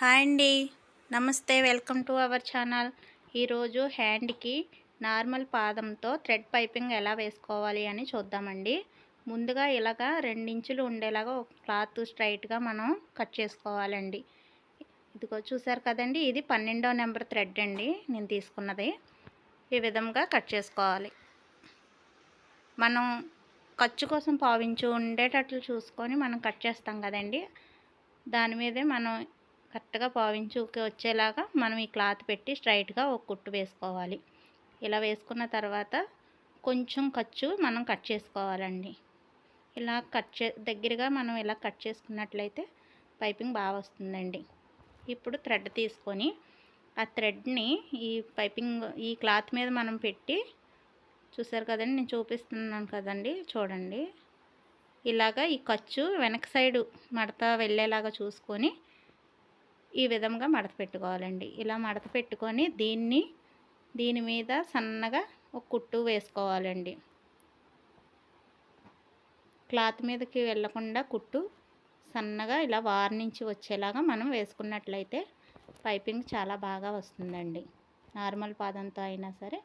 Hi అండి. నమస్తే welcome to our channel. ఈరోజు హ్యాండ్కి నార్మల్ పాదంతో థ్రెడ్ పైపింగ్ ఎలా వేసుకోవాలి అని చూద్దామండి. ముందుగా ఇలాగా రెండించులు ఉండేలాగా ఒక క్లాత్ స్ట్రైట్గా మనం కట్ చేసుకోవాలండి. ఇదిగో చూసారు కదండి ఇది పన్నెండో నెంబర్ థ్రెడ్ అండి. నేను తీసుకున్నది ఈ విధంగా కట్ చేసుకోవాలి. మనం ఖర్చు కోసం పావించు ఉండేటట్లు చూసుకొని మనం కట్ చేస్తాం కదండి. దాని మీదే మనం కరెక్ట్గా పావించుకి వచ్చేలాగా మనం ఈ క్లాత్ పెట్టి స్ట్రైట్గా ఒక కుట్టు వేసుకోవాలి. ఇలా వేసుకున్న తర్వాత కొంచెం ఖర్చు మనం కట్ చేసుకోవాలండి. ఇలా కట్ చే దగ్గరగా మనం ఇలా కట్ చేసుకున్నట్లయితే పైపింగ్ బాగా వస్తుందండి. ఇప్పుడు థ్రెడ్ తీసుకొని ఆ థ్రెడ్ని ఈ పైపింగ్ ఈ క్లాత్ మీద మనం పెట్టి చూసారు కదండి నేను చూపిస్తున్నాను కదండి చూడండి. ఇలాగా ఈ ఖర్చు వెనక సైడు మడత వెళ్ళేలాగా చూసుకొని ఈ విధంగా మడత పెట్టుకోవాలండి. ఇలా మడత పెట్టుకొని దీన్ని దీని మీద సన్నగా ఒక కుట్టు వేసుకోవాలండి. క్లాత్ మీదకి వెళ్ళకుండా కుట్టు సన్నగా ఇలా వారి నుంచి వచ్చేలాగా మనం వేసుకున్నట్లయితే పైపింగ్ చాలా బాగా వస్తుందండి. నార్మల్ పాదంతో అయినా సరే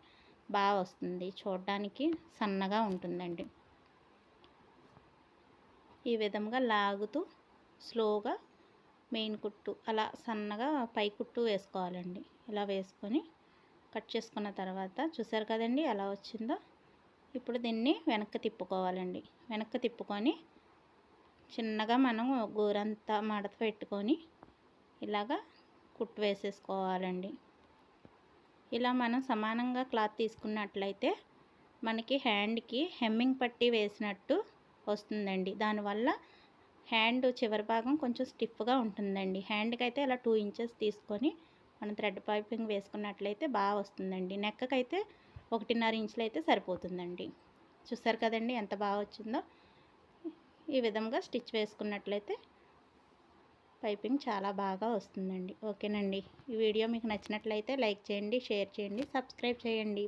బాగా వస్తుంది. చూడడానికి సన్నగా ఉంటుందండి. ఈ విధంగా లాగుతూ స్లోగా మెయిన్ కుట్టు అలా సన్నగా పై కుట్టు వేసుకోవాలండి. ఇలా వేసుకొని కట్ చేసుకున్న తర్వాత చూసారు కదండి ఎలా వచ్చిందో? ఇప్పుడు దీన్ని వెనక్కి తిప్పుకోవాలండి. వెనక్కి తిప్పుకొని చిన్నగా మనం గోరంతా మడత పెట్టుకొని ఇలాగా కుట్టు వేసేసుకోవాలండి. ఇలా మనం సమానంగా క్లాత్ తీసుకున్నట్లయితే మనకి హ్యాండ్కి హెమ్మింగ్ పట్టి వేసినట్టు వస్తుందండి. దానివల్ల హ్యాండ్ చివరి భాగం కొంచెం స్టిఫ్గా ఉంటుందండి. హ్యాండ్కి అయితే ఇలా టూ ఇంచెస్ తీసుకొని మనం థ్రెడ్ పైపింగ్ వేసుకున్నట్లయితే బాగా వస్తుందండి. నెక్కకైతే ఒకటిన్నర ఇంచులు అయితే సరిపోతుందండి. చూసారు కదండి ఎంత బాగా వచ్చిందో? ఈ విధంగా స్టిచ్ వేసుకున్నట్లయితే పైపింగ్ చాలా బాగా వస్తుందండి. ఓకేనండి. ఈ వీడియో మీకు నచ్చినట్లయితే లైక్ చేయండి షేర్ చేయండి సబ్స్క్రైబ్ చేయండి.